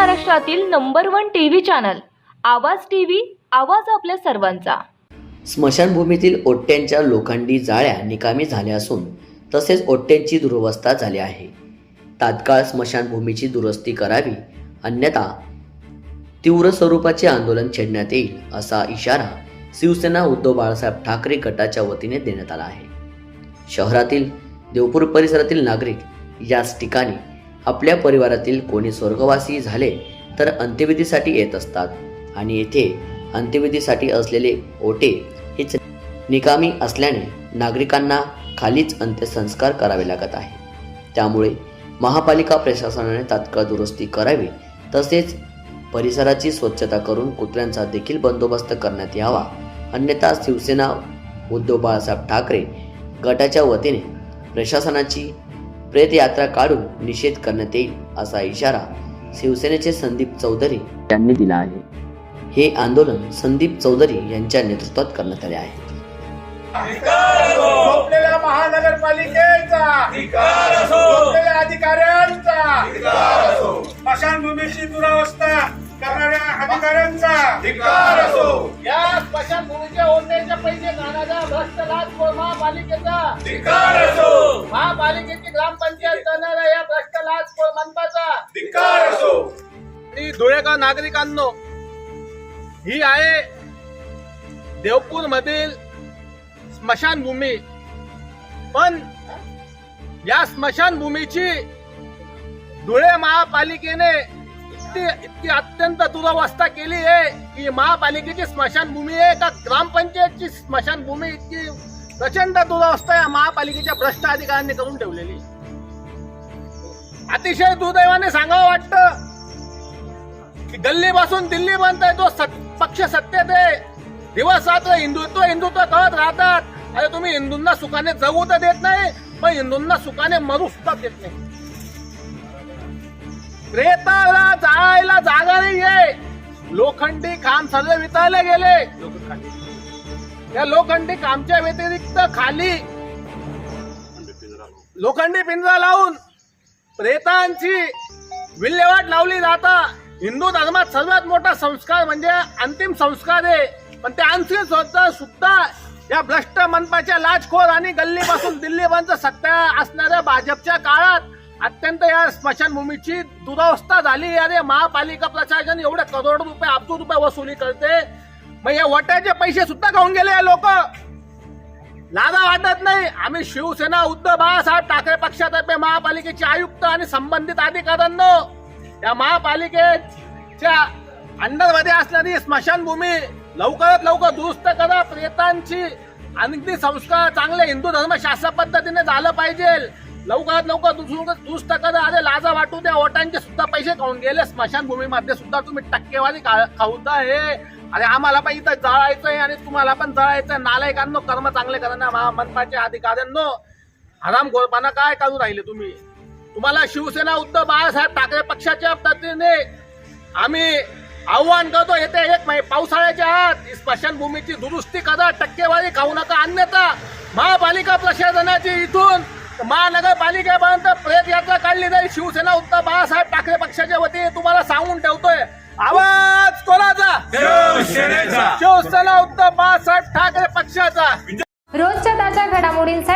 महाराष्ट्रातील number one TV channel Awaaz TV आवाज आपल्या सर्वांचा. स्मशानभूमीतील ओट्यांच्या लोखंडी जाळ्या निकामी झाल्या असून तसेच ओट्यांची दुरवस्था झाली आहे. तात्काळ स्मशानभूमीची दुरुस्ती करावी अन्यथा तीव्र स्वरूपाचे आंदोलन छेडण्यात येईल असा इशारा शिवसेना उद्धव बाळासाहेब ठाकरे गटाच्या वतीने देण्यात आला आहे. शहरातील देवपूर परिसरातील नागरिक याच ठिकाणी आपल्या परिवारातील कोणी स्वर्गवासी झाले तर अंत्यविधीसाठी येत असतात. आणि येथे अंत्यविधीसाठी असलेले ओटे हेच निकामी असल्याने नागरिकांना खालीच अंत्यसंस्कार करावे लागत आहे त्यामुळे महापालिका प्रशासनाने तात्काळ दुरुस्ती करावी तसेच परिसराची स्वच्छता करून कुत्र्यांचा देखील बंदोबस्त करण्यात यावा. अन्यथा शिवसेना उद्धव बाळासाहेब ठाकरे गटाच्या वतीने प्रशासनाची प्रेतयात्रा काढून निषेध करण्यात येईल असा इशारा शिवसेनेचे संदीप चौधरी यांनी दिला आहे. हे आंदोलन संदीप चौधरी यांच्या नेतृत्वात करण्यात आले आहे. महानगरपालिकेचा. अधिकाऱ्यांचा. स्मशानभूमीची दुरावस्था करणाऱ्या अधिकाऱ्यांचा. या स्मशानभूमीच्या ओढण्याचे पैसे भ्रष्ट लाच महापालिकेचा. महापालिकेची आणि नागरिकांनो? ही आहे देवपूर मधील स्मशानभूमी. पण या स्मशानभूमीची धुळे महापालिकेने इतकी इतकी अत्यंत दुरावस्था केली आहे की महापालिकेची स्मशानभूमी आहे का ग्रामपंचायतची स्मशानभूमी इतकी प्रचंड दुरावस्था या महापालिकेच्या भ्रष्ट अधिकाऱ्यांनी करून ठेवलेली अतिशय दुर्दैवाने सांगावं वाटतं की गल्लीपासून दिल्ली बनताय तो सत- पक्ष सत्तेत आहे. दिवस रात्र हिंदुत्व हिंदुत्व करत राहतात. अरे तुम्ही हिंदूंना सुखाने जगू तर देत नाही पण हिंदूंना सुखाने मरू सुद्धा देत नाही. रेताला जायला जागा नाही आहे लोखंडी खांब सर्व विचारले गेले. त्या लोखंडी कामच्या व्यतिरिक्त खाली लोखंडी पिंजरा लावून प्रेतांची विल्हेवाट लावली जाता. हिंदू धर्मात सर्वात मोठा संस्कार म्हणजे अंतिम संस्कार आहे. पण ते आणखी स्वतः सुद्धा या भ्रष्ट मनपाच्या लाचखोर आणि गल्लीपासून दिल्लीपर्यंत सत्ता असणाऱ्या भाजपच्या काळात अत्यंत या स्मशानभूमीची दुरावस्था झाली. अरे महापालिका प्रशासन एवढे करोड रुपये अब्दू रुपये वसुली करते. मग या वट्याचे पैसे सुद्धा खाऊन गेले लोक. लादा वाटत नाही. आम्ही शिवसेना उद्धव बाळासाहेब ठाकरे पक्षातर्फे महापालिकेचे आयुक्त आणि संबंधित अधिकाऱ्यांना या महापालिकेच्या अंडरमध्ये असणारी स्मशानभूमी लवकरात लवकर दुरुस्त करा. प्रेतांची अगदी संस्कार चांगले हिंदू धर्मशास्त्र पद्धतीने झालं पाहिजे. लवकरात लवकर दुरुस्त दुरुस्त करा. अरे लाजा वाटू द्या. ओटांचे सुद्धा पैसे खाऊन गेले. स्मशानभूमीमध्ये सुद्धा तुम्ही टक्केवारी खाऊता हे अरे आम्हाला पण इथं जळायचंय आणि तुम्हाला पण जळायचंय. नालायकांनो कर्म चांगले करा मनपाच्या अधिकाऱ्यांनो हराम गोरपाना काय करू राहिले तुम्ही? तुम्हाला शिवसेना उद्धव बाळासाहेब ठाकरे पक्षाच्या पद्धतीने आम्ही आव्हान करतो येते एक महिने पावसाळ्याच्या आत स्मशानभूमीची दुरुस्ती करा टक्केवारी खाऊ नका अन्यथा महापालिका प्रशासनाची इथून महानगरपालिकेपर्यंत प्रेत यात्रा काढली जाईल. शिवसेना उद्धव बाळासाहेब ठाकरे पक्षाच्या वतीने तुम्हाला सांगून ठेवतोय. आवाज कोणाचा? शिवसेना उद्धव बाळासाहेब ठाकरे पक्षाचा